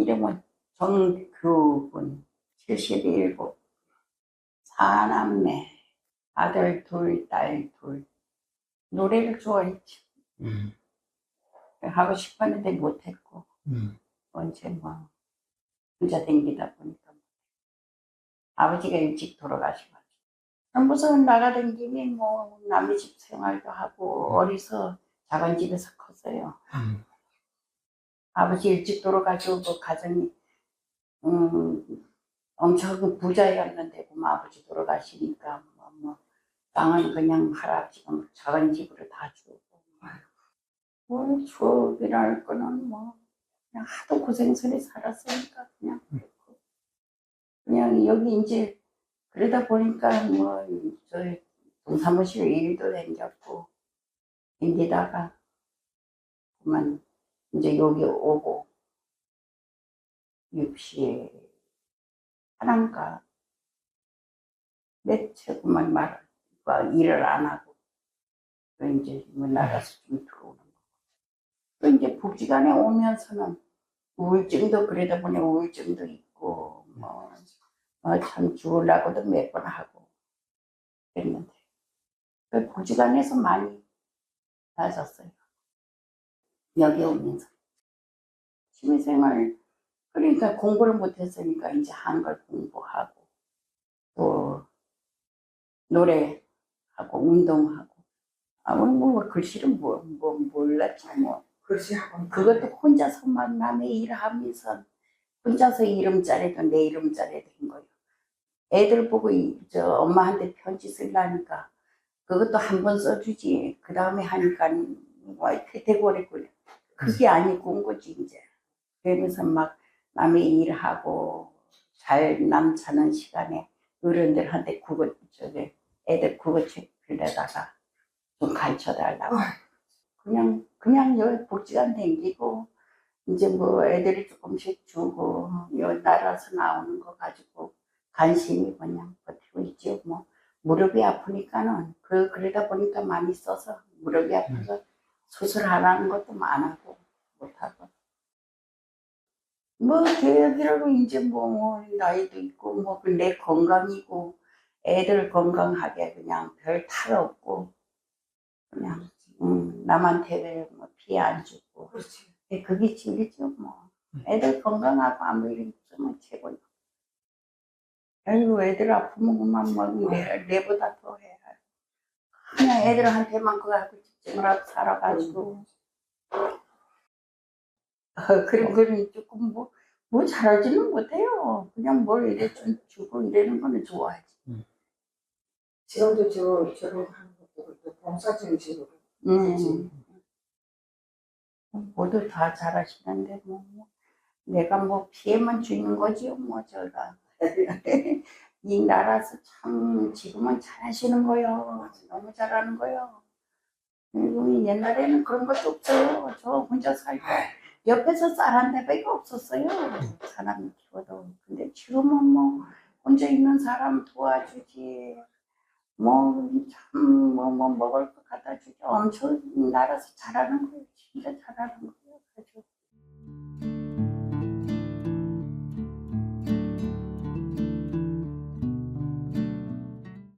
이름은 정규군 77 사남매 아들 둘 딸 둘. 노래를 좋아했지. 음, 하고 싶었는데 못했고 음, 언제 뭐 혼자 댕기다 보니까 아버지가 일찍 돌아가셔가지고 무슨 나가댕기니 뭐 남의 집 생활도 하고 어려서 작은 집에서 컸어요. 음, 아버지 일찍 돌아가시고 그 가정이 음, 엄청 부자였는데 그 아버지 돌아가시니까 뭐, 뭐 땅은 그냥 할아버지가 뭐 작은 집으로 다 주고 뭐 추억이랄 거는 뭐 그냥 하도 고생스레 살았으니까 그냥 그렇고. 그냥 여기 이제 그러다 보니까 뭐저 동사무실 일도 생겼고 인디다가 그만 이제 여기 오고 육시에 하나인가 매체구만 말뭐 일을 안 하고 또 이제 뭐 나가서 좀 들어오는 거. 또 이제 복지관에 오면서는 우울증도 그러다 보니 우울증도 있고 뭐참 죽으려고도 몇 번 하고 그랬는데 그 복지관에서 많이 나아졌어요. 여기 오면서 취미생활. 그러니까 공부를 못했으니까 이제 한글 공부하고 또 노래하고 운동하고. 아무리 뭐 글씨는 뭐, 뭐 몰랐지 뭐. 글씨 학원 그것도 혼자서만 남의 일하면서 혼자서 이름짜리도 내 이름짜리도 한 거예요. 애들 보고 이- 저 엄마한테 편지 쓰려니까 그것도 한 번 써주지. 그 다음에 하니까 뭐 대대고래 굴려 그게 아니고 온 거지 이제. 그러면서 막 남의 일하고 잘 남자는 시간에 어른들한테 국어 저기 애들 국어책 빌려다가 좀 가르쳐 달라고. 그냥 그냥 여기 복지관 댕기고 이제 뭐 애들이 조금씩 주고 여 나라서 나오는 거 가지고 관심이 그냥 버티고 있죠 뭐. 무릎이 아프니까는 그 그러다 보니까 많이 써서 무릎이 아파서 수술하라는 것도 많아고 못하고. 뭐 계획이라고 이제 뭐, 뭐 나이도 있고 뭐 내 건강이고 애들 건강하게 그냥 별 탈 없고 그냥 음, 남한테 뭐 피해 안 주고. 그렇지. 예, 그게 진리죠 뭐. 애들 건강하고 아무 일 없으면 최고죠 아이고 애들 아프면 그만 뭐 내, 내보다 더 해. 그냥 애들한테만 그거 하고 집중을 하고 살아가지고. 어, 그런 거는 조금 뭐, 뭐 잘하지는 못해요. 그냥 뭘 이래 좀 주고 이러는 거는 좋아하지. 지금도 저 저런 거 하는 것도 또 봉사질 지로 음. 모두 다 잘하시는데 뭐, 뭐 내가 뭐 피해만 주는 거지요 뭐 제가 이 나라에서 참 지금은 잘하시는 거요. 너무 잘하는 거요 옛날에는 그런 것도 없어요. 저 혼자 살고 옆에서 쌀 한 대밖에 없었어요. 사람 키워도. 근데 지금은 뭐 혼자 있는 사람 도와주지. 뭐참뭐뭐 먹을 거 갖다 주지. 엄청 나라에서 잘하는 거예요. 진짜 잘하는 거